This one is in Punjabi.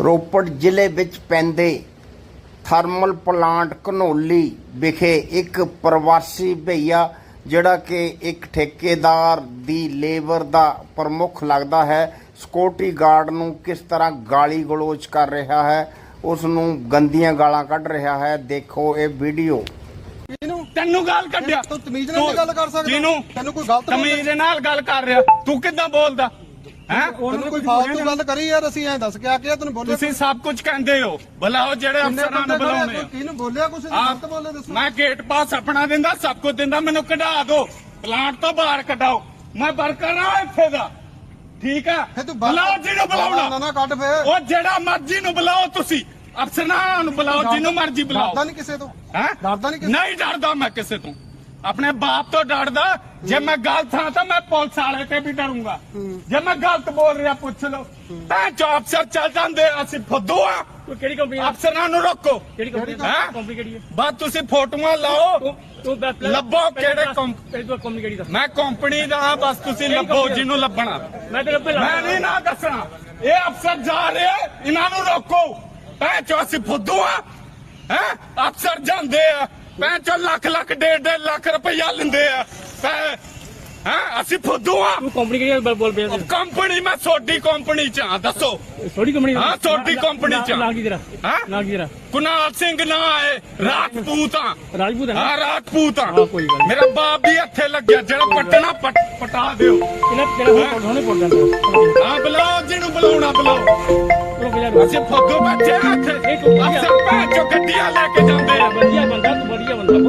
ਰੋਪੜ ਜ਼ਿਲ੍ਹੇ ਵਿੱਚ ਪੈਂਦੇ ਥਰਮਲ ਪਲਾਂਟ ਘਨੌਲੀ ਵਿਖੇ ਇੱਕ ਪ੍ਰਵਾਸੀ ਭਈਆ ਜਿਹੜਾ ਕਿ ਇੱਕ ਠੇਕੇਦਾਰ ਦੀ ਲੇਬਰ ਦਾ ਪ੍ਰਮੁੱਖ ਲੱਗਦਾ ਹੈ ਸਿਕਿਉਰਿਟੀ ਗਾਰਡ ਨੂੰ ਕਿਸ ਤਰ੍ਹਾਂ ਗਾਲੀ ਗਲੋਚ ਕਰ ਰਿਹਾ ਹੈ ਉਸ ਨੂੰ ਗੰਦੀਆਂ ਗਾਲਾਂ ਕੱਢ ਰਿਹਾ ਹੈ ਦੇਖੋ ਇਹ ਵੀਡੀਓ। ਇਹਨੂੰ ਤੈਨੂੰ ਗੱਲ ਕੱਢਿਆ? ਤੂੰ ਤਮੀਜ਼ ਨਾਲ ਗੱਲ ਕਰ ਸਕਦਾ। ਜਿਹਨੂੰ ਤੈਨੂੰ ਕੋਈ ਗਲਤ ਤਮੀਜ਼ ਨਾਲ ਗੱਲ ਕਰ ਰਿਹਾ। ਤੂੰ ਕਿੱਦਾਂ ਬੋਲਦਾ? ਹੈ? ਤੈਨੂੰ ਕੋਈ ਫਾਲਤੂ ਗੱਲ ਕਰੀ ਯਾਰ ਅਸੀਂ ਐਂ ਦੱਸ ਕੇ ਆ ਕੇ ਤੈਨੂੰ ਬੋਲਿਆ ਤੁਸੀਂ ਸਭ ਕੁਝ ਕਹਿੰਦੇ ਹੋ। ਬੁਲਾਓ ਜਿਹੜੇ ਕਿੰਨੇ ਅਫਸਰਾਂ ਨੂੰ ਬੰਦੇ ਖੜੇ ਆ, ਬੁਲਾਉਣੇ ਕੋਈ ਕਿਹਨੂੰ ਬੋਲਿਆ ਕੁਛ? ਆ ਗਲਤ ਬੋਲੇ ਦੱਸੋ। ਮੈਂ ਗੇਟ ਪਾਸ ਆਪਣਾ ਦਿੰਦਾ ਸਭ ਕੁਝ ਦਿੰਦਾ ਮੈਨੂੰ ਕਢਾ ਦਿਓ। ਪਲਾਂਟ ਤੋਂ ਬਾਹਰ ਕਢਾਓ। ਮੈਂ ਵਰਕਰ ਆ ਇੱਥੇ ਦਾ। ਠੀਕ ਆ? ਫੇ ਤੂੰ ਬਾਹਰ- ਬੁਲਾਓ ਜਿਹਨੂੰ ਨਾ ਬੁਲਾਉਣਾ। ਨਾ ਕੱਢ ਫੇ ਉਹ ਜਿਹੜਾ ਮਰਜ਼ੀ ਨੂੰ ਬੁਲਾਓ ਤੁਸੀਂ। ਅਫਸਰਾਂ ਨੂੰ ਬੁਲਾਓ ਜਿਹਨੂੰ ਮਰਜ਼ੀ ਬੁਲਾਓ। ਡਰਦਾ ਨਹੀਂ ਕਿਸੇ ਤੋਂ। ਹੈਂ? ਡਰਦਾ ਨਹੀਂ ਕਿਸੇ ਨਹੀਂ ਡਰਦਾ ਮੈਂ ਕਿਸੇ ਤੋਂ। ਆਪਣੇ ਬਾਪ ਤੋਂ ਡਰਦਾ ਜੇ ਮੈਂ ਗਲਤ ਹਾਂ ਤਾਂ ਮੈਂ ਪੁਲਿਸ ਵਾਲੇ ਤੇ ਵੀ ਡਰੂੰਗਾ। ਜੇ ਮੈਂ ਗਲਤ ਬੋਲ ਰਿਹਾ ਪੁੱਛ ਲਓ। ਤਾਂ ਜੋ ਅਫਸਰ ਚੱਲ ਜਾਂਦੇ ਅਸੀਂ ਫੁੱਦੂ ਆ। ਤੂੰ ਕਿਹੜੀ ਕੰਪਨੀ ਅਫਸਰਾਂ ਨੂੰ ਰੋਕੋ। ਕਿਹੜੀ ਕੰਪਨੀ ਹੈਂ? ਕੰਪਨੀ ਕਿਹੜੀ ਹੈ ਬਸ ਤੁਸੀਂ ਫੋਟੋਆਂ ਲਾਓ। ਤੂੰ ਤੂੰ ਲੱਭੋ ਕਿਹੜੇ ਤੂੰ ਕੰਪਨੀ ਕਿਹੜੀ ਦੱਸ? ਮੈਂ ਕੰਪਨੀ ਦਾ ਹਾਂ, ਬਸ ਤੁਸੀਂ ਲੱਭੋ ਜਿਹਨੂੰ ਲੱਭਣਾ। ਮੈਂ ਤੇਰੇ ਉੱਤੇ ਮੈਂ ਨਹੀਂ ਨਾ ਦੱਸਣਾ। ਇਹ ਅਫਸਰ ਜਾ ਰਹੇ ਇਹਨਾਂ ਨੂੰ ਰੋਕੋ। ਭੈਣ ਚੋ ਅਸੀਂ ਫੁੱਦੂ ਆ। ਹੈ? ਅਫਸਰ ਜਾਂਦੇ ਆ। ਭੈਣ ਚੋ ਲੱਖ ਲੱਖ ਡੇਢ ਡੇਢ ਲੱਖ ਰੁਪਈਆ ਲੈਂਦੇ ਆ। ਹੈ ਅਸੀਂ ਫੁੱਦੂ ਆ। ਕੰਪਨੀ ਕਿਹੜੀ ਬੋਲ ਬੋਲ ਪਿਆ ਕੰਪਨੀ ਮੈਂ ਛੋਟੀ ਕੰਪਨੀ ਚ ਆ ਦੱਸੋ। ਛੋਟੀ ਕੰਪਨੀ ਹਾਂ, ਛੋਟੀ company ਚ। ਨਾਲ ਕੀ ਤੇਰਾ? ਹੈਂ? ਨਾਲ ਕੀ ਤੇਰਾ? ਕੁਨਾਲ ਸਿੰਘ ਨਾ ਆਏ ਰਾਜਪੂਤ ਆ। ਰਾਜਪੂਤ ਨਾ? ਹਾਂ ਰਾਜਪੂਤ ਆ। ਕੋਈ ਗੱਲ। ਮੇਰਾ ਬਾਪ ਵੀ ਇੱਥੇ ਲੱਗਿਆ ਜਿਹੜਾ ਪਟਣਾ ਪਟ- ਦਿਓ। ਇਹਨਾਂ ਤੇਰਾ ਹੁਣ ਹੁਣੇ ਪੜ ਜਾਂਦਾ ਹਾਂ ਬੁਲਾਓ ਜਿਹਨੂੰ ਬੁਲਾਉਣਾ ਬੁਲਾਓ। ਅਸੀਂ ਫੁੱਦੂ ਬੱਚੇ ਆ ਇੱਥੇ। ਆ। ਗਿਆ। ਅਫਸਰ ਭੈਣ ਚੋ ਗੱਡੀਆਂ ਲੈ ਕੇ ਜਾਂਦੇ ਆ